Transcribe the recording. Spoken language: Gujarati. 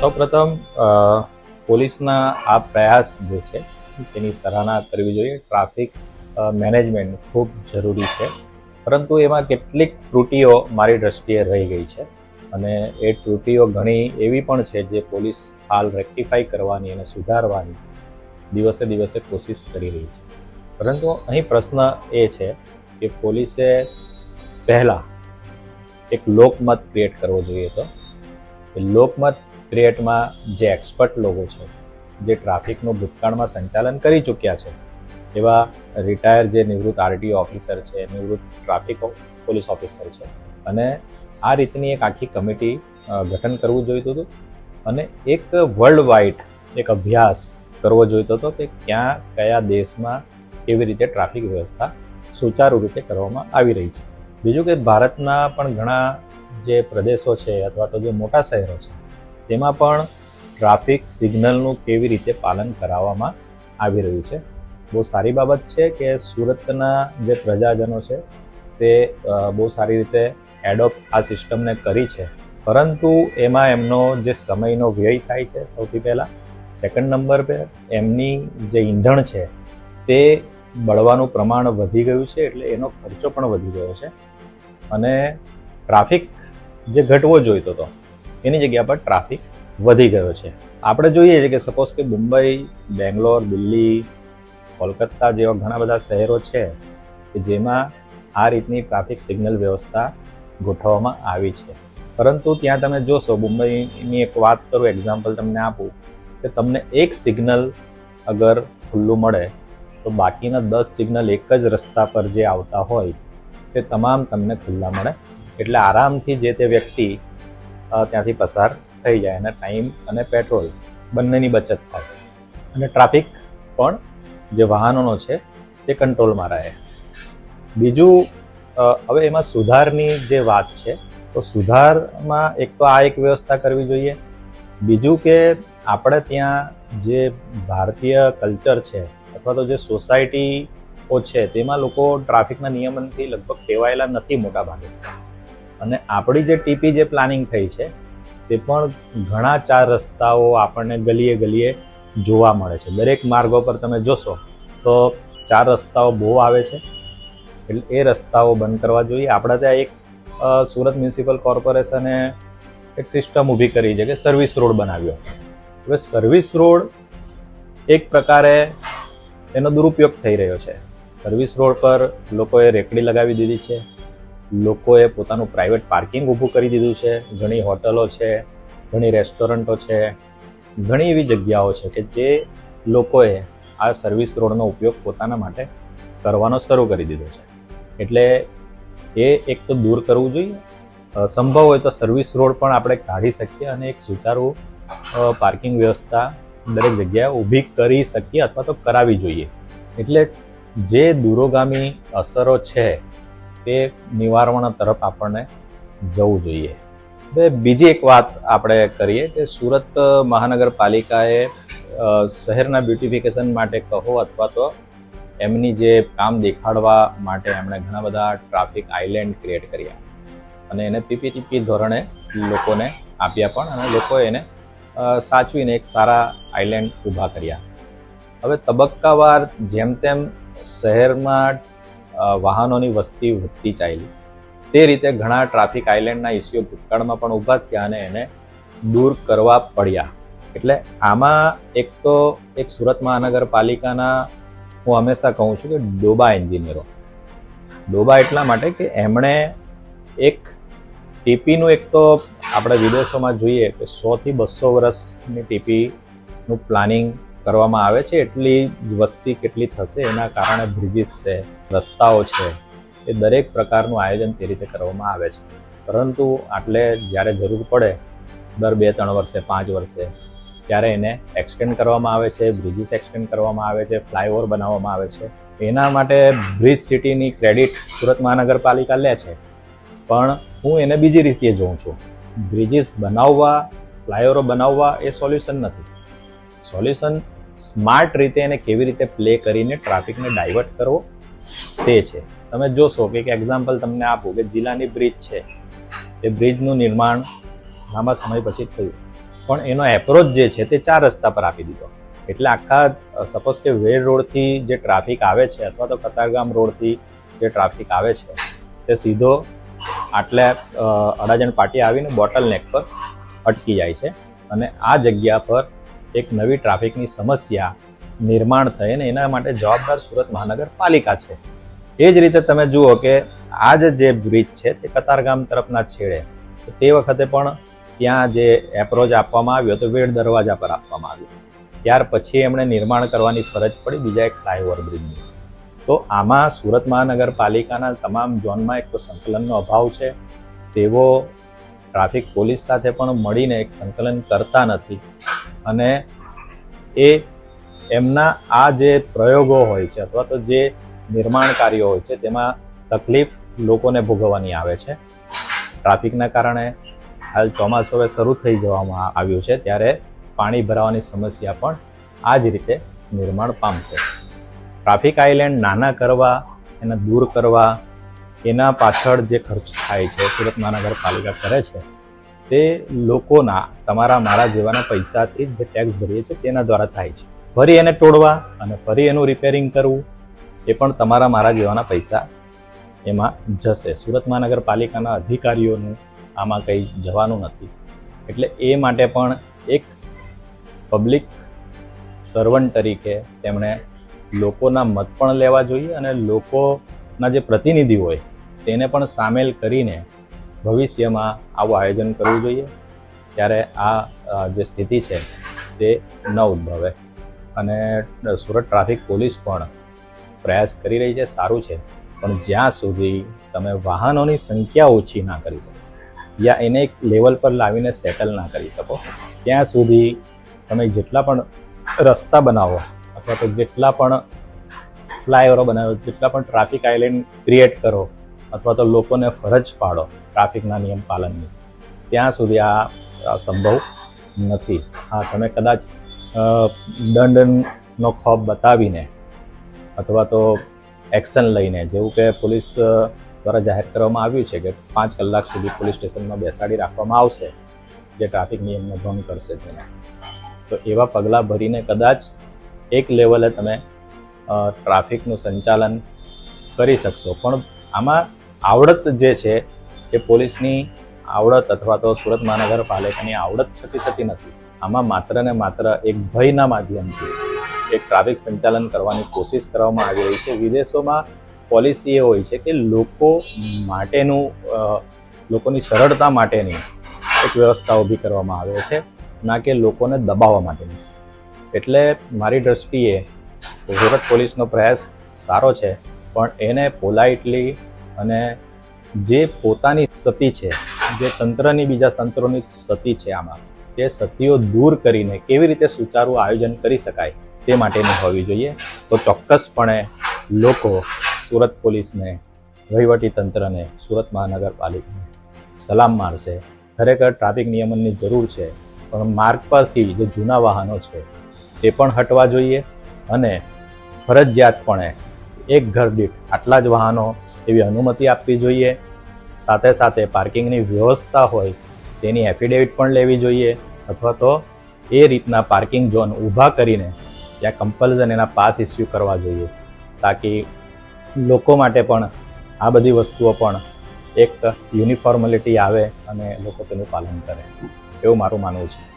સૌપ્રથમ પોલીસના આ પ્રયાસ જે છે, તેની સરાહના કરવી જોઈએ. ટ્રાફિક મેનેજમેન્ટ ખૂબ જરૂરી છે. પરંતુ એમાં કેટલીક ત્રુટીઓ મારી દ્રષ્ટિએ રહી ગઈ છે. અને એ ત્રુટીઓ ઘણી એવી પણ છે જે પોલીસ હાલ રેક્ટિફાઈ કરવાની અને સુધારવાની દિવસે દિવસે કોશિશ કરી રહી છે. પરંતુ અહીં પ્રશ્ન એ છે કે પોલીસે પહેલાં એક લોકમત ક્રિએટ કરવો જોઈએ તો? લોકમત ક્રિએટમાં જે એક્સપર્ટ લોકો છે, જે ટ્રાફિકનું ભૂતકાળમાં સંચાલન કરી ચૂક્યા છે, એવા રિટાયર જે નિવૃત્ત આરટીઓ ઓફિસર છે, નિવૃત્ત ટ્રાફિક પોલીસ ઓફિસર છે. અને આ રીતની એક આખી કમિટી ગઠન કરવું જોઈતું હતું અને એક વર્લ્ડ વાઇડ એક અભ્યાસ કરવો જોઈતો હતો કે ક્યાં, કયા દેશમાં કેવી રીતે ટ્રાફિક વ્યવસ્થા સુચારુ રીતે કરવામાં આવી રહી છે. બીજું કે ભારતના પણ ઘણા જે પ્રદેશો છે અથવા તો જે મોટા શહેરો છે તેમાં પણ ટ્રાફિક સિગ્નલનું કેવી રીતે પાલન કરાવવામાં આવી રહ્યું છે. બહુ સારી બાબત છે કે સુરતના જે પ્રજાજનો છે, તે બહુ સારી રીતે એડોપ્ટ આ સિસ્ટમને કરી છે. પરંતુ એમાં એમનો જે સમયનો વ્યય થાય છે સૌથી પહેલાં, સેકન્ડ નંબર પર એમની જે ઈંધણ છે, તે બળવાનું પ્રમાણ વધી ગયું છે એટલે એનો ખર્ચો પણ વધી ગયો છે. અને ટ્રાફિક જે ઘટવો જોઈતો હતો એની જગ્યા પર ટ્રાફિક વધી ગયો છે. આપણે જોઈએ છીએ કે સપોઝ કે મુંબઈ, બેંગ્લોર, દિલ્હી, કોલકાતા જેવા ઘણા બધા શહેરો છે કે જેમાં આ રીતની ટ્રાફિક સિગ્નલ વ્યવસ્થા ગોઠવવામાં આવી છે. પરંતુ ત્યાં તમે જોશો, મુંબઈની એક વાત કરું એક્ઝામ્પલ તમને આપું, કે તમને એક સિગ્નલ અગર ખુલ્લું મળે, તો બાકીના દસ સિગ્નલ એક જ રસ્તા પર જે આવતા હોય, તે તમામ તમને ખુલ્લા મળે. એટલે આરામથી જે તે વ્યક્તિ ત્યાંથી પસાર થઈ જાય અને ટાઈમ અને પેટ્રોલ બંનેની બચત થાય. અને ટ્રાફિક પણ જે વાહનોનો છે, તે કંટ્રોલમાં રહે. બીજું હવે એમાં સુધારની જે વાત છે, તો સુધારમાં એક તો આ એક વ્યવસ્થા કરવી જોઈએ. બીજું કે આપણે ત્યાં જે ભારતીય કલ્ચર છે, અથવા તો જે સોસાયટીઓ છે, તેમાં લોકો ટ્રાફિકના નિયમનથી લગભગ ટેવાયેલા નથી મોટા ભાગે અને આપણી જે ટીપી જે પ્લાનિંગ થઈ છે, તે પણ ઘણા ચાર રસ્તાઓ આપણને ગલીએ ગલીએ જોવા મળે છે. દરેક માર્ગો પર તમે જોશો તો ચાર રસ્તાઓ બહુ આવે છે. એટલે એ રસ્તાઓ બંધ કરવા જોઈએ. આપણા ત્યાં એક સુરત મ્યુનિસિપલ કોર્પોરેશને એક સિસ્ટમ ઊભી કરી છે કે સર્વિસ રોડ બનાવ્યો. હવે સર્વિસ રોડ એક પ્રકારે એનો દુરુપયોગ થઈ રહ્યો છે. સર્વિસ રોડ પર લોકોએ રેકડી લગાવી દીધી છે. લોકોએ પોતાનું પ્રાઇવેટ પાર્કિંગ ઊભું કરી દીધું છે. ઘણી હોટલો છે, ઘણી રેસ્ટોરન્ટો છે, ઘણી એવી જગ્યાઓ છે કે જે લોકોએ આ સર્વિસ રોડનો ઉપયોગ પોતાના માટે કરવાનો શરૂ કરી દીધો છે. એટલે એ એક તો દૂર કરવું જોઈએ. સંભવ હોય તો સર્વિસ રોડ પણ આપણે કાઢી શકીએ અને એક સુચારુ પાર્કિંગ વ્યવસ્થા દરેક જગ્યાએ ઊભી કરી શકીએ અથવા તો કરાવી જોઈએ. એટલે જે દૂરોગામી અસરો છે તે નિવારણ તરફ આપણને જવું જોઈએ. હવે બીજી એક વાત આપણે કરીએ કે સુરત મહાનગરપાલિકાએ શહેરના બ્યુટિફિકેશન માટે કહો અથવા તો એમની જે કામ દેખાડવા માટે એમણે ઘણા બધા ટ્રાફિક આઇલેન્ડ ક્રિએટ કર્યા. અને એને પીપીટીપી ધોરણે લોકોને આપ્યા પણ અને લોકોએ એને સાચવીને એક સારા આઇલેન્ડ ઊભા કર્યા. હવે તબક્કાવાર જેમ તેમ શહેરમાં વાહનોની વસ્તી વધતી ચાલી. તે રીતે ઘણા ટ્રાફિક આઇલેન્ડના ઇસ્યુ ભૂતકાળમાં પણ ઊભા થયા અને એને દૂર કરવા પડ્યા. એટલે આમાં એક તો એક સુરત મહાનગરપાલિકાના હું હંમેશા કહું છું કે ડોબા એન્જિનિયરો. ડોબા એટલા માટે કે એમણે એક ટીપીનું એક તો આપણે વિદેશોમાં જોઈએ કે સોથી બસો વર્ષની ટીપીનું પ્લાનિંગ કરવામાં આવે છે, એટલી વસ્તી કેટલી થશે, એના કારણે બ્રિજીસ છે, રસ્તાઓ છે, એ દરેક પ્રકારનું આયોજન તે રીતે કરવામાં આવે છે. પરંતુ આટલે જ્યારે જરૂર પડે, દર બે ત્રણ વર્ષે, પાંચ વર્ષે, ત્યારે એને એક્સટેન્ડ કરવામાં આવે છે બ્રિજીસ એક્સટેન્ડ કરવામાં આવે છે ફ્લાયઓવર બનાવવામાં આવે છે. એના માટે બ્રિજ સિટીની ક્રેડિટ સુરત મહાનગરપાલિકા લે છે. પણ હું એને બીજી રીતે જોઉં છું. બ્રિજીસ બનાવવા ફ્લાયઓવરો બનાવવા એ સોલ્યુશન નથી. સોલ્યુશન સ્માર્ટ રીતે એને કેવી રીતે પ્લે કરીને ટ્રાફિકને ડાયવર્ટ કરવો તે છે. તમે જોશો કે એક એક્ઝામ્પલ તમને આપું કે જિલ્લાની બ્રિજ છે. એ બ્રિજનું નિર્માણ લાંબા સમય પછી થયું. પણ એનો એપ્રોચ જે છે તે ચાર રસ્તા પર આપી દીધો. એટલે આખા સપોઝ કે વેડ રોડથી જે ટ્રાફિક આવે છે અથવા તો કતારગામ રોડથી જે ટ્રાફિક આવે છે, તે સીધો આટલે અડાજણ પાટી આવીને બોટલ નેક પર અટકી જાય છે. અને આ જગ્યા પર એક નવી ટ્રાફિકની સમસ્યા નિર્માણ થઈ અને એના માટે જવાબદાર સુરત મહાનગરપાલિકા છે. એ જ રીતે તમે જુઓ કે આ જે બ્રિજ છે તે કતારગામ તરફના છેડે, તો વખતે પણ ત્યાં જે એપ્રોચ આપવામાં આવ્યો તો વેડ દરવાજા પર આપવામાં આવ્યો. ત્યાર પછી એમણે નિર્માણ કરવાની ફરજ પડી બીજા એક ફ્લાયઓવર બ્રિજની. તો આમાં સુરત મહાનગરપાલિકાના તમામ ઝોનમાં એક તો સંકલનનો અભાવ છે, તેઓ ટ્રાફિક પોલીસ સાથે પણ મળીને એક સંકલન કરતા નથી. અને એ એમના આ જે પ્રયોગો હોય છે અથવા તો જે નિર્માણ કાર્યો હોય છે, તેમાં તકલીફ લોકોને ભોગવવાની આવે છે. ટ્રાફિકના કારણે હાલ ચોમાસું હવે શરૂ થઈ જવામાં આવ્યું છે, ત્યારે પાણી ભરાવાની સમસ્યા પણ આ જ રીતે નિર્માણ પામશે. ટ્રાફિક આઇલેન્ડ નાના કરવા, એને દૂર કરવા, એના પાછળ જે ખર્ચ થાય છે, સુરત મહાનગરપાલિકા કરે છે તે લોકોના, તમારા, મારા જેવાના પૈસાથી જે ટેક્સ ભરીએ છીએ તેના દ્વારા થાય છે. ફરી એને તોડવા અને ફરી એનું રિપેરિંગ કરવું, એ પણ તમારા, મારા જેવાના પૈસા એમાં જશે. સુરત મહાનગરપાલિકાના અધિકારીઓનું આમાં કંઈ જવાનું નથી. એટલે એ માટે પણ એક પબ્લિક સર્વન્ટ તરીકે તેમણે લોકોના મત પણ લેવા જોઈએ અને લોકોના જે પ્રતિનિધિ હોય, તેને પણ સામેલ કરીને ભવિષ્યમાં આવું આયોજન કરવું જોઈએ, ત્યારે આ જે સ્થિતિ છે તે ન ઉદ્ભવે. અને સુરત ટ્રાફિક પોલીસ પણ પ્રયાસ કરી રહી છે, સારું છે, પણ જ્યાં સુધી તમે વાહનોની સંખ્યા ઓછી ના કરી શકો, યા એને એક લેવલ પર લાવીને સેટલ ના કરી શકો, ત્યાં સુધી તમે જેટલા પણ રસ્તા બનાવો, અથવા તો જેટલા પણ ફ્લાયઓવરો બનાવો, જેટલા પણ ટ્રાફિક આઇલેન્ડ ક્રિએટ કરો અથવા તો લોકોને ફરજ પાડો ટ્રાફિકના નિયમ પાલનની. ત્યાં સુધી આ સંભવ નથી. હા, તમે કદાચ દંડનનો દંડનો ખોફ બતાવીને અથવા તો એક્શન લઈને, જેવું કે પોલીસ દ્વારા જાહેર કરવામાં આવ્યું છે કે પાંચ કલાક સુધી પોલીસ સ્ટેશનમાં બેસાડી રાખવામાં આવશે જે ટ્રાફિક નિયમનો ભંગ કરશે તેને. તો એવા પગલાં ભરીને કદાચ એક લેવલે તમે ટ્રાફિકનું સંચાલન કરી શકશો. પણ આમાં આવડત જે છે, એ પોલીસની આવડત અથવા તો સુરત મહાનગરપાલિકાની આવડત છતી થતી નથી. આમાં માત્ર ને માત્ર એક ભયના માધ્યમથી એક ટ્રાફિક સંચાલન કરવાની કોશિશ કરવામાં આવી રહી છે. વિદેશોમાં પોલિસી એ હોય છે કે લોકો માટેનું લોકોની સરળતા માટેની એક વ્યવસ્થા ઊભી કરવામાં આવે છે, ના કે લોકોને દબાવવા માટેની છે. એટલે મારી દ્રષ્ટિએ સુરત પોલીસનો પ્રયાસ સારો છે, પણ એને પોલાઇટલી અને જે પોતાની સતી છે, જે તંત્રની બીજા તંત્રોની સતી છે આમાં, તે સતીઓ દૂર કરીને કેવી રીતે સુચારું આયોજન કરી શકાય તે માટેની હોવી જોઈએ. તો ચોક્કસપણે લોકો સુરત પોલીસને, વહીવટી તંત્રને, સુરત મહાનગરપાલિકાને સલામ મારશે ખરેખર ટ્રાફિક નિયમનની જરૂર છે, પણ માર્ગ પરથી જે જૂના વાહનો છે, તે પણ હટવા જોઈએ અને ફરજિયાતપણે એક ઘર દીઠ આટલા જ વાહનો એવી અનુમતિ આપવી જોઈએ. સાથે સાથે પાર્કિંગની વ્યવસ્થા હોય તેની એફિડેવિટ પણ લેવી જોઈએ અથવા તો એ રીતના પાર્કિંગ ઝોન ઊભા કરીને ત્યાં કમ્પલ્ઝન એના પાસ ઇસ્યુ કરવા જોઈએ તાકી લોકો માટે પણ આ બધી વસ્તુઓ પણ એક યુનિફોર્મલિટી આવે અને લોકો તેનું પાલન કરે. એવું મારું માનવું છે.